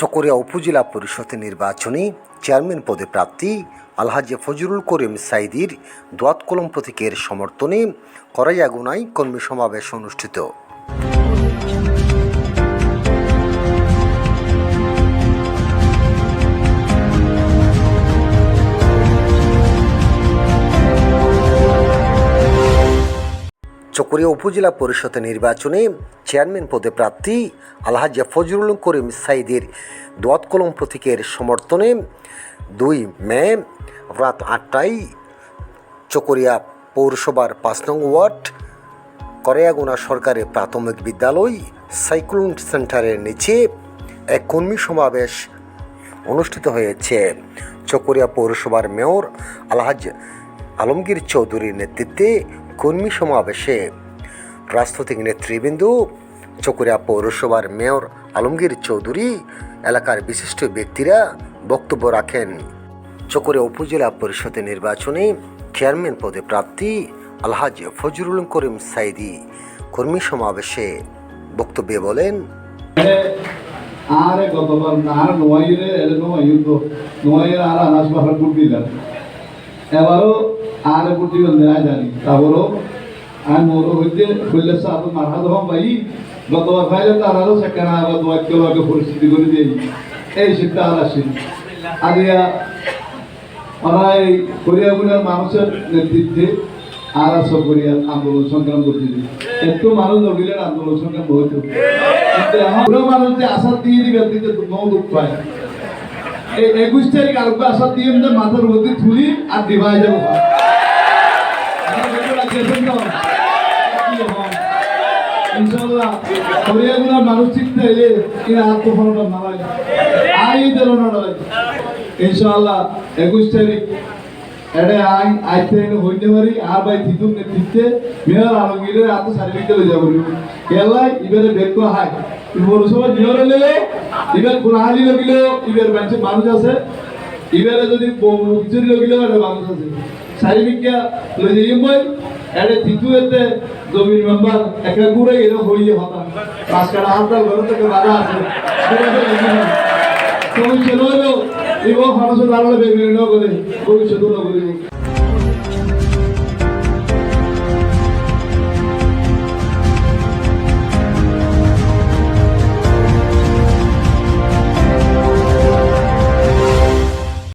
চকরিয়া উপজেলা পরিষদ নির্বাচনে চেয়ারম্যান পদে প্রাপ্তি আলহাজি ফজরুল করিম সাইদির দোয়াত কলম প্রতীকের সমর্থনে করাইয়াগুনায় কর্মী সমাবেশ অনুষ্ঠিত। চকরিয়া উপজেলা পরিষদের নির্বাচনে চেয়ারম্যান পদে প্রার্থী আলহাজি ফজরুল করিম সাইদের দোয়াত কলম প্রতীকের সমর্থনে দুই মে রাত আটটায় চকরিয়া পৌরসভার পাঁচ নং ওয়ার্ড করেয়াগুনা সরকারি প্রাথমিক বিদ্যালয় সাইক্লোন সেন্টারের নিচে এক কর্মী সমাবেশ অনুষ্ঠিত হয়েছে। চকরিয়া পৌরসভার মেয়র আলহাজ আলমগীর চৌধুরীর নেতৃত্বে কর্মী সমাবেশে রাজনৈতিক নেতৃবৃন্দ চকুরিয়া পৌরসভার মেয়র আলমগীর চৌধুরী, এলাকার বিশিষ্ট ব্যক্তিরা বক্তব্য রাখেন। চকুরিয়া উপজেলা পরিষদের নির্বাচনে চেয়ারম্যান পদে প্রার্থী আলহাজ ফজরুল করিম সাইদি। কর্মী সমাবেশে বক্তব্যে বলেন, আরে গতবার আর নয় এরকম আর আনাস বাহার দিলেন। এবারও আরে কুটি বলতে না জানি। তারপরও আর মোর হইতে বললে সাত মাথা ধরম ভাই। গতবার ফাইলে তারারও সেখানে আবার দোয়াত কেউ পরিস্থিতি করে দিই এই শীতটা আর আসি ওরা এই কোরিয়াগুলোর মানুষের নেতৃত্বে আর সব কোরিয়া আন্দোলন সংগ্রাম করতেছে একটু মানুষ নগিলের আন্দোলন সংগ্রাম হইতো মানুষ যে আশা দিয়ে দিবে, দিতে নৌ দুঃখ পায় এই একুশ তারিখ আরও আসার দিয়ে মাথার মধ্যে তুলি আর দিবাই যাব ইনশাল্লাহ কোরিয়াগুলোর মানুষ চিন্তা এলে এরা আত্মফলন নয় আই দিল নয় ইনশাআল্লাহ, একুশ তারিখ এডে আই আইতে হইতে পারি, আর ভাই থিতুম নেতৃত্বে মেয়র আলমগীরের আত্ম সার্টিফিকেট লই যাব কেলাই ইবেরে করা হয়। পৌরসভা নিয়র হলে ইবের কোনাহালি লগিল ইবের মানুষ মানুষ আছে। ইবেরে যদি বিচারি লগিল এটা মানুষ আছে। সার্টিফিকেট লই যাই মই এডে থিতু এতে জমির মেম্বার একা ঘুরে এরকম হইয়ে হতা পাঁচ কাটা হাত ঘর থেকে বাধা আছে। তুমি চলো এবং মানুষের দাঁড়ালে বেগুনি করে ভবিষ্যৎ করে